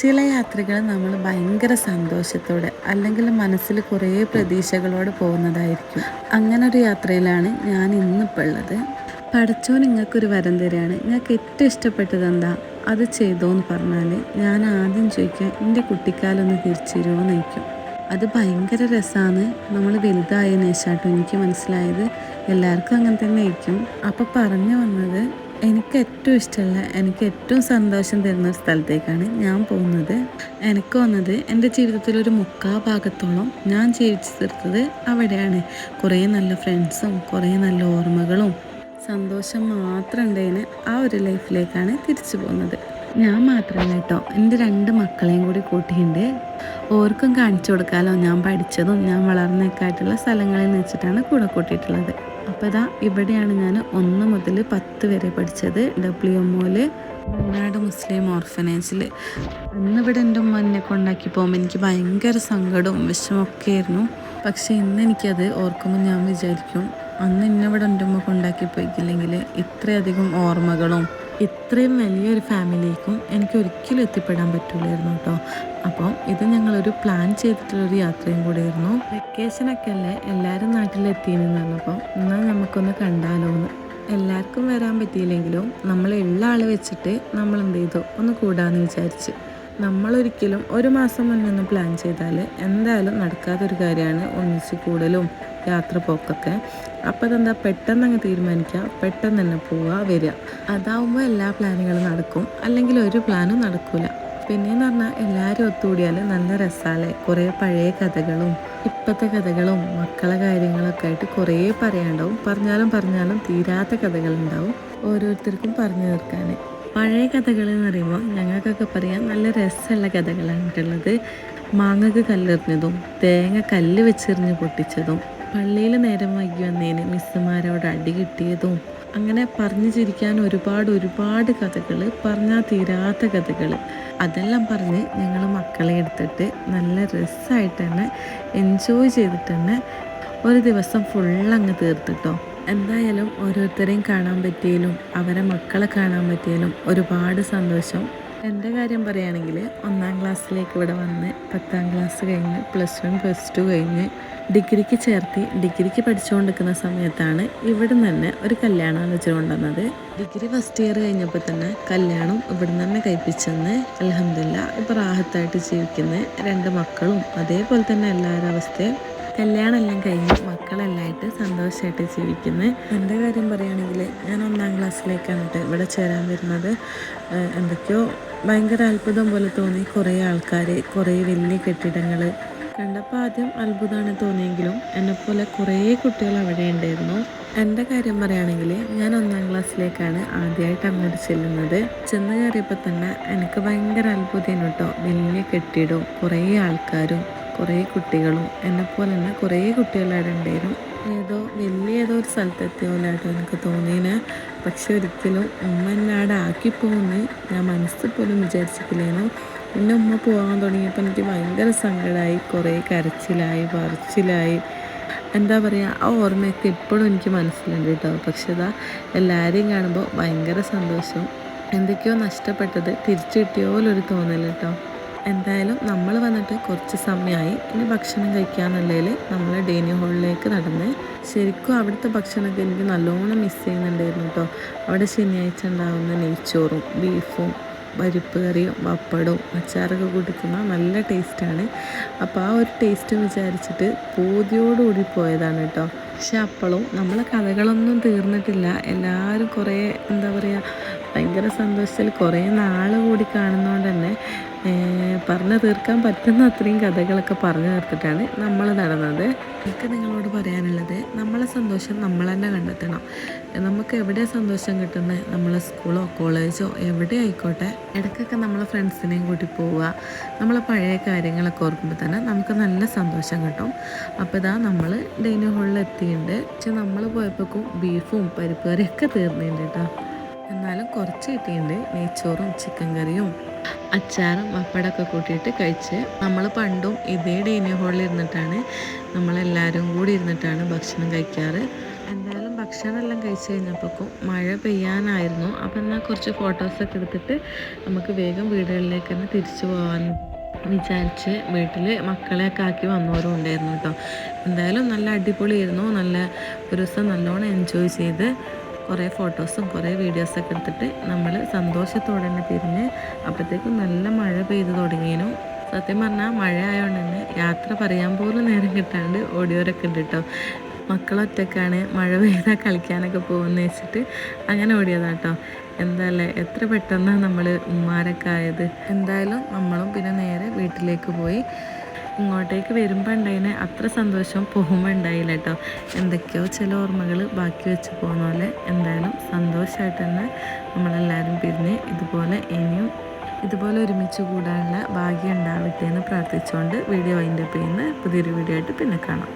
ചില യാത്രകൾ നമ്മൾ ഭയങ്കര സന്തോഷത്തോടെ അല്ലെങ്കിൽ മനസ്സിൽ കുറേ പ്രതീക്ഷകളോടെ പോകുന്നതായിരിക്കും. അങ്ങനെ ഒരു യാത്രയിലാണ് ഞാൻ ഇന്നിപ്പോൾ ഉള്ളത്. പഠിച്ചോ നിങ്ങൾക്കൊരു വരം തരികയാണ് നിങ്ങൾക്ക് ഏറ്റവും ഇഷ്ടപ്പെട്ടത് എന്താ അത് ചെയ്തോ എന്ന് പറഞ്ഞാൽ ഞാൻ ആദ്യം ചോദിക്കുക എന്റെ കുട്ടിക്കാലൊന്ന് തിരിച്ചു തരുമോ അത് ഭയങ്കര രസമാണ് നമ്മൾ വലുതായതിനു ശേഷമാട്ടോ എനിക്ക് മനസ്സിലായത്. എല്ലാവർക്കും അങ്ങനെ തന്നെ ആയിരിക്കും. അപ്പോൾ പറഞ്ഞു വന്നത് എനിക്ക് ഏറ്റവും ഇഷ്ടമുള്ള എനിക്ക് ഏറ്റവും സന്തോഷം തരുന്ന ഒരു സ്ഥലത്തേക്കാണ് ഞാൻ പോകുന്നത്. എനിക്ക് വന്നത് എന്റെ ജീവിതത്തിൽ ഒരു മുക്കാ ഭാഗത്തോളം ഞാൻ ജീവിച്ചു തീർത്തത് അവിടെയാണ്. കുറേ നല്ല ഫ്രണ്ട്സും കുറേ നല്ല ഓർമ്മകളും. സന്തോഷം മാത്രം ഉണ്ടായതിന് ആ ഒരു ലൈഫിലേക്കാണ് തിരിച്ചു പോകുന്നത്. ഞാൻ മാത്രമല്ല കേട്ടോ എന്റെ രണ്ട് മക്കളെയും കൂടി കൂട്ടിയിട്ടുണ്ട് ഓർക്കും കാണിച്ചു കൊടുക്കാമല്ലോ ഞാൻ പഠിച്ചതും ഞാൻ വളർന്നൊക്കെ ആയിട്ടുള്ള സ്ഥലങ്ങളിൽ വെച്ചിട്ടാണ് കൂടെ കൂട്ടിയിട്ടുള്ളത്. അപ്പോൾ ഇതാ ഇവിടെയാണ് ഞാൻ ഒന്ന് മുതൽ പത്ത് വരെ പഠിച്ചത് ഡബ്ല്യു എം ഒയിൽ വയനാട് മുസ്ലിം ഓർഫനേജിൽ അന്ന് ഇവിടെ എന്റെ ഉമ്മ എന്നെ കൊണ്ടാക്കി പോകുമ്പോൾ എനിക്ക് ഭയങ്കര സങ്കടവും വിഷമൊക്കെ ആയിരുന്നു പക്ഷേ ഇന്ന് എനിക്കത് ഓർക്കുമ്പോൾ ഞാൻ വിചാരിക്കും അന്ന് ഇന്നിവിടെ എന്റെ ഉമ്മ കൊണ്ടാക്കി പോയിക്കില്ലെങ്കിൽ ഇത്രയധികം ഓർമ്മകളും ഇത്രയും വലിയൊരു ഫാമിലിക്കും എനിക്ക് ഒരിക്കലും എത്തിപ്പെടാൻ പറ്റില്ലായിരുന്നു കേട്ടോ. അപ്പം ഇത് ഞങ്ങളൊരു പ്ലാൻ ചെയ്തിട്ടുള്ളൊരു യാത്രയും കൂടെയായിരുന്നു. വെക്കേഷനൊക്കെ അല്ലേ? എല്ലാവരും നാട്ടിലെത്തിയെന്ന് പറഞ്ഞപ്പോൾ എന്നാൽ നമുക്കൊന്ന് കണ്ടാലോ എന്ന് എല്ലാവർക്കും വരാൻ പറ്റിയില്ലെങ്കിലും നമ്മൾ ഉള്ള ആൾ വെച്ചിട്ട് നമ്മൾ എന്ത് ചെയ്തു ഒന്ന് കൂടാമെന്ന് വിചാരിച്ച്. നമ്മളൊരിക്കലും ഒരു മാസം മുന്നേ ഒന്ന് പ്ലാൻ ചെയ്താൽ എന്തായാലും നടക്കാത്തൊരു കാര്യമാണ് ഒന്നിച്ച് കൂടലും യാത്ര പോക്കൊക്കെ. അപ്പോൾ അതെന്താ പെട്ടെന്ന് അങ്ങ് തീരുമാനിക്കുക. പെട്ടെന്ന് തന്നെ പോവുക വരിക. അതാവുമ്പോൾ എല്ലാ പ്ലാനുകളും നടക്കും. അല്ലെങ്കിൽ ഒരു പ്ലാനും നടക്കില്ല പിന്നെയെന്ന് പറഞ്ഞാൽ എല്ലാവരും ഒത്തുകൂടിയാൽ നല്ല രസമല്ലേ കുറേ പഴയ കഥകളും ഇപ്പോഴത്തെ കഥകളും മക്കളെ കാര്യങ്ങളൊക്കെ ആയിട്ട് കുറേ പറയാണ്ടാവും പറഞ്ഞാലും പറഞ്ഞാലും തീരാത്ത കഥകളുണ്ടാവും ഓരോരുത്തർക്കും പറഞ്ഞു തീർക്കാൻ പഴയ കഥകൾ എന്ന് പറയുമ്പോൾ ഞങ്ങൾക്കൊക്കെ പറയാം നല്ല രസമുള്ള കഥകളാണ് ഉള്ളത് മാങ്ങക്ക് കല്ലെറിഞ്ഞതും തേങ്ങ കല്ല് വെച്ചെറിഞ്ഞ് പൊട്ടിച്ചതും പള്ളിയിൽ നേരം വൈകി വന്നതിന് മിസ്സുമാരോട് അടി കിട്ടിയതും അങ്ങനെ പറഞ്ഞു ചിരിക്കാൻ ഒരുപാട് ഒരുപാട് കഥകൾ പറഞ്ഞാൽ തീരാത്ത കഥകൾ അതെല്ലാം പറഞ്ഞ് ഞങ്ങൾ മക്കളെ എടുത്തിട്ട് നല്ല രസമായിട്ട് തന്നെ എൻജോയ് ചെയ്തിട്ട് തന്നെ ഒരു ദിവസം ഫുള്ളങ്ങ് തീർത്തിട്ടോ. എന്തായാലും ഓരോരുത്തരെയും കാണാൻ പറ്റിയാലും അവരെ മക്കളെ കാണാൻ പറ്റിയാലും ഒരുപാട് സന്തോഷം. എന്റെ കാര്യം പറയുകയാണെങ്കിൽ ഒന്നാം ക്ലാസ്സിലേക്ക് ഇവിടെ വന്ന് പത്താം ക്ലാസ് കഴിഞ്ഞ് പ്ലസ് വൺ പ്ലസ് ടു കഴിഞ്ഞ് ഡിഗ്രിക്ക് ചേർത്തി ഡിഗ്രിക്ക് പഠിച്ചുകൊണ്ടിരിക്കുന്ന സമയത്താണ് ഇവിടെ തന്നെ ഒരു കല്യാണാലോചന കൊണ്ടുവന്നത്. ഡിഗ്രി ഫസ്റ്റ് ഇയർ കഴിഞ്ഞപ്പോൾ തന്നെ കല്യാണം ഇവിടെ തന്നെ കഴിപ്പിച്ചെന്ന് അലഹമില്ല ഇപ്പോൾ റാഹത്തായിട്ട് ജീവിക്കുന്ന രണ്ട് മക്കളും അതേപോലെ തന്നെ എല്ലാവരുടെ അവസ്ഥയും കല്യാണമെല്ലാം കഴിഞ്ഞ് മക്കളെല്ലാമായിട്ട് സന്തോഷമായിട്ട് ജീവിക്കുന്നത് എന്റെ കാര്യം പറയുകയാണെങ്കിൽ ഞാൻ ഒന്നാം ക്ലാസ്സിലേക്കാണ് ഇവിടെ ചേരാൻ വരുന്നത്. എന്തൊക്കെയോ ഭയങ്കര അത്ഭുതം പോലെ തോന്നി. കുറേ ആൾക്കാർ കുറേ വലിയ കെട്ടിടങ്ങൾ കണ്ടപ്പോൾ ആദ്യം അത്ഭുതമാണ് തോന്നിയെങ്കിലും എന്നെപ്പോലെ കുറേ കുട്ടികൾ അവിടെ ഉണ്ടായിരുന്നു. എന്റെ കാര്യം പറയുകയാണെങ്കിൽ ഞാൻ ഒന്നാം ക്ലാസ്സിലേക്കാണ് ആദ്യമായിട്ട് അങ്ങോട്ട് ചെല്ലുന്നത്. ചെന്ന് കയറിയപ്പോൾ തന്നെ എനിക്ക് ഭയങ്കര അത്ഭുതമാണ് കേട്ടോ. വലിയ കെട്ടിടവും കുറേ ആൾക്കാരും കുറേ കുട്ടികളും എന്നെപ്പോലെ തന്നെ കുറേ കുട്ടികൾ അവിടെ ഉണ്ടായിരുന്നു. ഏതോ വലിയ ഏതോ ഒരു സ്ഥലത്തെത്തിയ പോലെ എനിക്ക് തോന്നിയേനെ പക്ഷെ ഒരിക്കലും ഉമ്മ എന്നെ അവിടെ ആക്കി പോകുമെന്ന് ഞാൻ മനസ്സിൽ പോലും വിചാരിച്ചിട്ടില്ലേനു പിന്നെ ഉമ്മ പോകാൻ തുടങ്ങിയപ്പോൾ എനിക്ക് ഭയങ്കര സങ്കടമായി. കുറേ കരച്ചിലായി പറിച്ചിലായി. എന്താ പറയുക ആ ഓർമ്മയൊക്കെ ഇപ്പോഴും എനിക്ക് മനസ്സിലുണ്ട് കേട്ടോ. പക്ഷെ ഇതാ എല്ലാവരെയും കാണുമ്പോൾ ഭയങ്കര സന്തോഷം. എന്തൊക്കെയോ നഷ്ടപ്പെട്ടത് തിരിച്ചു കിട്ടിയ പോലൊരു തോന്നൽ കേട്ടോ. എന്തായാലും നമ്മൾ വന്നിട്ട് കുറച്ച് സമയമായി. ഇനി ഭക്ഷണം കഴിക്കാന്നുള്ളതിൽ നമ്മൾ ഡൈനിങ് ഹാളിലേക്ക് നടന്ന് ശരിക്കും അവിടുത്തെ ഭക്ഷണമൊക്കെ എനിക്ക് നല്ലോണം മിസ് ചെയ്യുന്നുണ്ടായിരുന്നു കേട്ടോ. അവിടെ ശനിയാഴ്ച ഉണ്ടാകുന്ന നെയ്ച്ചോറും ബീഫും പരിപ്പ് കറിയും പപ്പടവും അച്ചാറൊക്കെ കൊടുക്കുന്ന നല്ല ടേസ്റ്റാണ്. അപ്പോൾ ആ ഒരു ടേസ്റ്റ് വിചാരിച്ചിട്ട് പൂതിയോടുകൂടി പോയതാണ് കേട്ടോ പക്ഷെ അപ്പോഴും നമ്മളെ കഥകളൊന്നും തീർന്നിട്ടില്ല. എല്ലാവരും കുറേ എന്താ പറയുക ഭയങ്കര സന്തോഷത്തിൽ കുറേ നാൾ കൂടി കാണുന്നതുകൊണ്ട് തന്നെ പറഞ്ഞു തീർക്കാൻ പറ്റുന്ന അത്രയും കഥകളൊക്കെ പറഞ്ഞു തീർത്തിട്ടാണ് നമ്മൾ നടന്നത്. എനിക്ക് നിങ്ങളോട് പറയാനുള്ളത് നമ്മളെ സന്തോഷം നമ്മൾ തന്നെ കണ്ടെത്തണം. നമുക്ക് എവിടെ സന്തോഷം കിട്ടുന്നത് നമ്മളെ സ്കൂളോ കോളേജോ എവിടെ ആയിക്കോട്ടെ? ഇടയ്ക്കൊക്കെ നമ്മളെ ഫ്രണ്ട്സിനെയും കൂട്ടി പോവുക. നമ്മളെ പഴയ കാര്യങ്ങളൊക്കെ ഓർക്കുമ്പോൾ തന്നെ നമുക്ക് നല്ല സന്തോഷം കിട്ടും. അപ്പോൾ ഇതാ നമ്മൾ ഡൈനിങ് ഹാളിൽ എത്തിയിട്ടുണ്ട് പക്ഷെ നമ്മൾ പോയപ്പോഴേക്കും ബീഫും പരിപ്പ് കറിയൊക്കെ തീർന്നിട്ടുണ്ട് കേട്ടോ. എന്നാലും കുറച്ച് കിട്ടിയിട്ടുണ്ട്. നെയ്ച്ചോറും ചിക്കൻ കറിയും അച്ചാറും പപ്പടമൊക്കെ കൂട്ടിയിട്ട് കഴിച്ച് നമ്മൾ പണ്ടും ഇതേ ഡൈനിങ് ഹാളിൽ ഇരുന്നിട്ടാണ് നമ്മളെല്ലാവരും കൂടി ഇരുന്നിട്ടാണ് ഭക്ഷണം കഴിക്കാറ്. എന്തായാലും ഭക്ഷണമെല്ലാം കഴിച്ച് കഴിഞ്ഞപ്പോഴേക്കും മഴ പെയ്യാനായിരുന്നു. അപ്പം എന്നാൽ കുറച്ച് ഫോട്ടോസൊക്കെ എടുത്തിട്ട് നമുക്ക് വേഗം വീടുകളിലേക്ക് തന്നെ തിരിച്ചു പോകാൻ വിചാരിച്ച് വീട്ടിൽ മക്കളെയൊക്കെ ആക്കി വന്നവരും ഉണ്ടായിരുന്നു കേട്ടോ. എന്തായാലും നല്ല അടിപൊളിയായിരുന്നു. നല്ല ഒരു ദിവസം നല്ലോണം എൻജോയ് ചെയ്ത് കുറേ ഫോട്ടോസും കുറേ വീഡിയോസൊക്കെ എടുത്തിട്ട് നമ്മൾ സന്തോഷത്തോടെ തന്നെ തിരിഞ്ഞ് അപ്പോഴത്തേക്കും നല്ല മഴ പെയ്തു തുടങ്ങിയതിനും സത്യം പറഞ്ഞാൽ മഴ ആയതുകൊണ്ട് തന്നെ യാത്ര പറയാൻ പോലും നേരം കിട്ടാണ്ട് ഓടിയോരൊക്കെ ഉണ്ട് കേട്ടോ മക്കളൊറ്റക്കാണ് മഴ പെയ്താൽ കളിക്കാനൊക്കെ പോകുമെന്ന് വെച്ചിട്ട് അങ്ങനെ ഓടിയതാട്ടോ എന്താല്ലേ എത്ര പെട്ടെന്നാണ് നമ്മൾ ഉമ്മാരൊക്കെ ആയത്. എന്തായാലും നമ്മളും പിന്നെ നേരെ വീട്ടിലേക്ക് പോയി. ഇങ്ങോട്ടേക്ക് വരുമ്പോൾ ഉണ്ടായിനെ അത്ര സന്തോഷം പോകുമ്പോൾ ഉണ്ടായില്ല കേട്ടോ എന്തൊക്കെയോ ചില ഓർമ്മകൾ ബാക്കി വെച്ച് പോകുന്ന പോലെ എന്തായാലും സന്തോഷമായിട്ട് തന്നെ നമ്മളെല്ലാവരും പിരിഞ്ഞ് ഇതുപോലെ ഇനിയും ഇതുപോലെ ഒരുമിച്ച് കൂടാനുള്ള ഭാഗ്യം ഉണ്ടാവട്ടെ എന്ന് പ്രാർത്ഥിച്ചുകൊണ്ട് വീഡിയോ അതിന്റെ പേന്ന് പുതിയൊരു വീഡിയോ ആയിട്ട് പിന്നെ കാണാം.